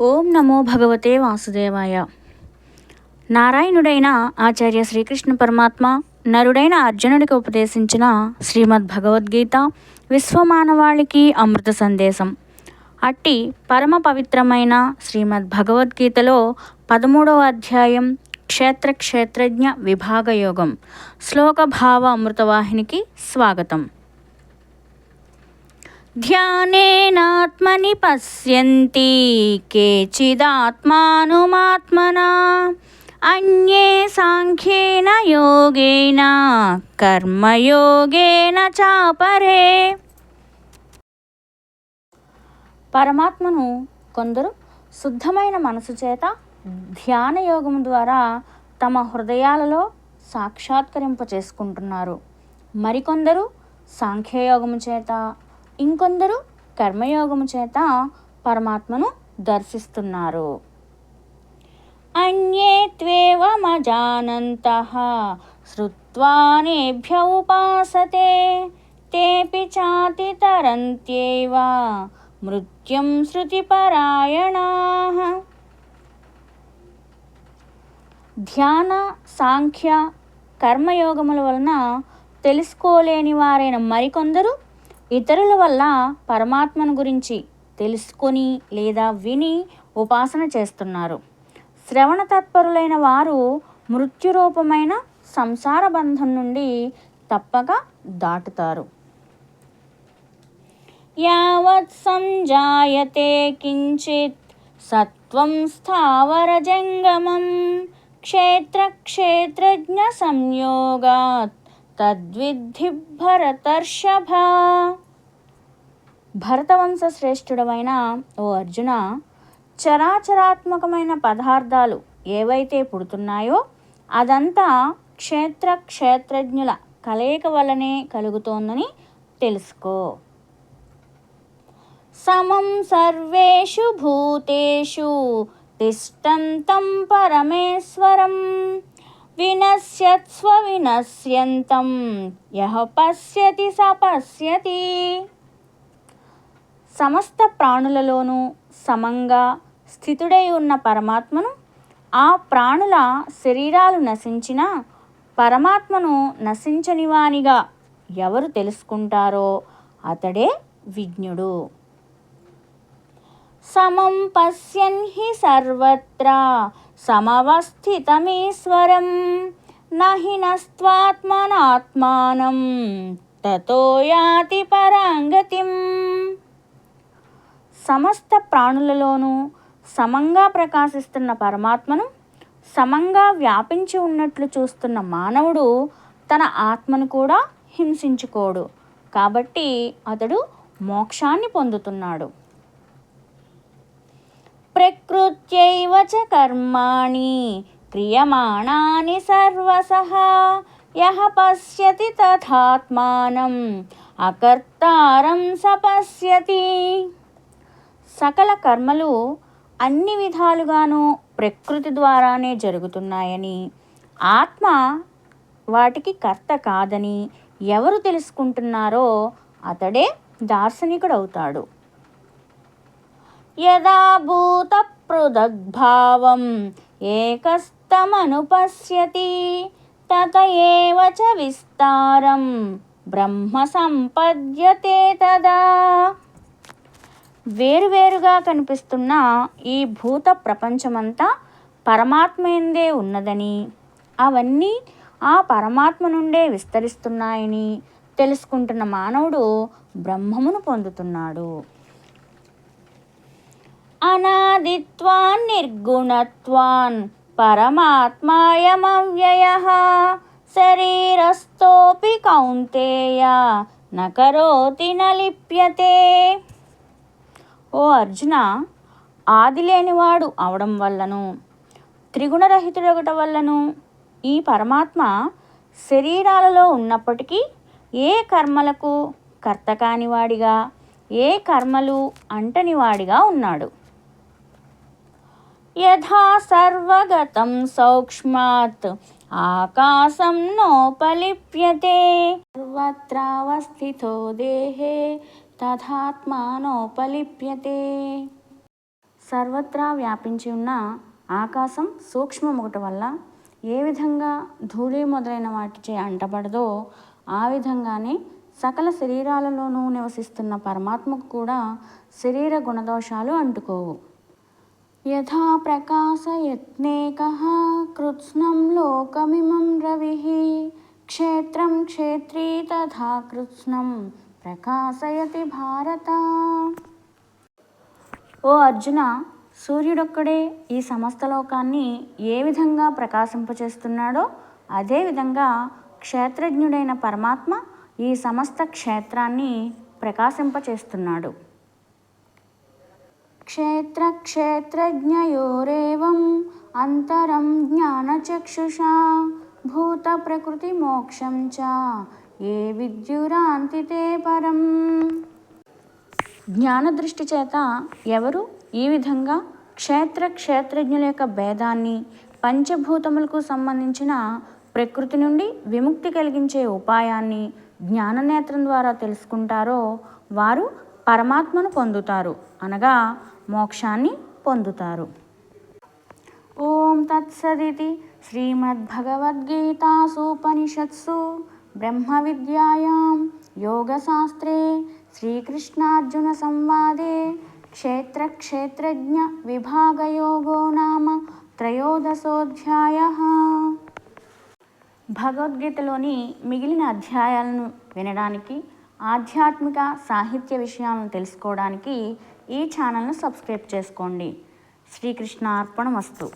ఓం నమో భగవతే వాసుదేవాయ. నారాయణుడైన ఆచార్య శ్రీకృష్ణ పరమాత్మ నరుడైన అర్జునుడికి ఉపదేశించిన శ్రీమద్ భగవద్గీత విశ్వమానవాళికి అమృత సందేశం. అట్టి పరమ పవిత్రమైన శ్రీమద్ భగవద్గీతలో పదమూడవ అధ్యాయం క్షేత్ర క్షేత్రజ్ఞ విభాగయోగం శ్లోక భావ అమృతవాహినికి స్వాగతం. ధ్యానేనాత్మని పశ్యంతి కేచిదాత్మానుమాత్మనా. అన్యే సాంఖ్యేన యోగేన కర్మయోగేన చాపరే. పరమాత్మను కొందరు శుద్ధమైన మనసు చేత ధ్యాన యోగం ద్వారా తమ హృదయాలలో సాక్షాత్కరింప చేసుకుంటున్నారు మరికొందరు సాంఖ్యయోగము చేత ఇంకొందరు కర్మయోగము చేత పరమాత్మను దర్శిస్తున్నారు. అన్యే త్వేవమజానంతః శ్రుత్వానేభ్య ఉపాసతే తేపి చాతితరంత్యేవ మృత్యుం శృతిపరాయణాః. ధ్యాన సాంఖ్య కర్మయోగముల వలన తెలుసుకోలేని వారైన మరికొందరు ఇతరుల వల్ల పరమాత్మను గురించి తెలుసుకొని లేదా విని ఉపాసన చేస్తున్నారు. శ్రవణ తత్పరులైన వారు మృత్యురూపమైన సంసార బంధం నుండి తప్పక దాటుతారు. యావత్ సంజాయతే కించిత్ సత్వం స్థావర జంగమం క్షేత్ర క్షేత్రజ్ఞ సంయోగాత్ తద్విద్ధి భరతర్షభ భరతవంశ శ్రేష్ఠుడమైన ఓ అర్జున చరాచరాత్మకమైన పదార్థాలు ఏవైతే పుడుతున్నాయో అదంతా క్షేత్ర క్షేత్రజ్ఞుల కలయిక వల్లనే కలుగుతోందని తెలుసుకో. సమం సర్వేషు భూతేషు తిష్టంతం పరమేశ్వరం. వినశ్యత్స్వ వినశ్యంతం యహ పశ్యతి స పశ్యతి సమస్త ప్రాణులలోనూ సమంగా స్థితుడై ఉన్న పరమాత్మను ఆ ప్రాణుల శరీరాలు నశించిన పరమాత్మను నశించనివానిగా ఎవరు తెలుసుకుంటారో అతడే విజ్ఞుడు. సమం పశ్యన్ హి సర్వత్రా సమవస్థితమీశ్వరం నహి నస్త్వాత్మనాత్మానం తతో యాతి పరాంగతిం. సమస్త ప్రాణులలోనూ సమంగా ప్రకాశిస్తున్న పరమాత్మను సమంగా వ్యాపించి ఉన్నట్లు చూస్తున్న మానవుడు తన ఆత్మను కూడా హింసించుకోడు. కాబట్టి అతడు మోక్షాన్ని పొందుతున్నాడు. ప్రకృత్యైవ చ కర్మాణి క్రియమాణాని సర్వసహ యః పశ్యతి తథాత్మానం అకర్తారం సపశ్యతి. సకల కర్మలు అన్ని విధాలుగాను ప్రకృతి ద్వారానే జరుగుతున్నాయని ఆత్మ వాటికి కర్త కాదని ఎవరు తెలుసుకుంటున్నారో అతడే దార్శనికుడవుతాడు. యదా పృథగ్భావం ఏకస్తమనుపశ్యతి తత ఏవ చ విస్తారం బ్రహ్మ సంపద్యతే తదా. వేరువేరుగా కనిపిస్తున్న ఈ భూత ప్రపంచమంతా పరమాత్మయందే ఉన్నదని అవన్నీ ఆ పరమాత్మ నుండే విస్తరిస్తున్నాయని తెలుసుకుంటున్న మానవుడు బ్రహ్మమును పొందుతున్నాడు. అనాదిత్వాన్ నిర్గుణత్వాన్ పరమాత్మాయమవ్యయ. శరీరస్థోపి కౌంతేయ నకరోతి నలిప్యతే. ఓ అర్జున ఆది లేనివాడు అవడం వల్లను త్రిగుణరహితుడొకట వల్లను ఈ పరమాత్మ శరీరాలలో ఉన్నప్పటికీ ఏ కర్మలకు కర్త కానివాడిగా ఏ కర్మలు అంటనివాడిగా ఉన్నాడు. యథా సర్వగతం సౌక్ష్మాత్. ఆకాశం నోపలిప్యతే సర్వత్రావస్థితో దేహే తథాత్మానోపలిప్యతే సర్వత్రా వ్యాపించి ఉన్న ఆకాశం సూక్ష్మముగట వల్ల ఏ విధంగా ధూళి మొదలైన వాటిచే అంటబడదో ఆ విధంగానే సకల శరీరాలలోనూ నివసిస్తున్న పరమాత్మకు కూడా శరీర గుణదోషాలు అంటుకోవు. యథా ప్రకాశయత్నేక కృత్స్నం లోకమిమం రవిः క్షేత్రం క్షేత్రీ తథా కృత్స్నం ప్రకాశయతి భారత. ఓ అర్జున సూర్యుడొక్కడే ఈ సమస్త లోకాన్ని ఏ విధంగా ప్రకాశింపచేస్తున్నాడో అదేవిధంగా క్షేత్రజ్ఞుడైన పరమాత్మ ఈ సమస్త క్షేత్రాన్ని ప్రకాశింపచేస్తున్నాడు. క్షేత్రక్షేత్రజ్ఞయోరేవం అంతరం జ్ఞానచక్షుషా భూత ప్రకృతి మోక్షం చ ఏ విద్యురాంతితే పరం. జ్ఞానదృష్టి చేత ఎవరు ఈ విధంగా క్షేత్ర క్షేత్రజ్ఞుల యొక్క భేదాన్ని పంచభూతములకు సంబంధించిన ప్రకృతి నుండి విముక్తి కలిగించే ఉపాయాన్ని జ్ఞాననేత్రం ద్వారా తెలుసుకుంటారో వారు పరమాత్మను పొందుతారు. అనగా మోక్షాన్ని పొందుతారు. ఓం తత్సదితి శ్రీమద్భగవద్గీతాసూపనిషత్సు బ్రహ్మ విద్యాయాం యోగశాస్త్రే శ్రీకృష్ణార్జున సంవాదే క్షేత్రక్షేత్రజ్ఞ విభాగయోగో నామ త్రయోదశోధ్యాయ. భగవద్గీతలోని మిగిలిన అధ్యాయాలను వినడానికి ఆధ్యాత్మిక సాహిత్య విషయాలను తెలుసుకోవడానికి ఈ ఛానల్ను సబ్స్క్రైబ్ చేసుకోండి. శ్రీకృష్ణ అర్పణమస్తు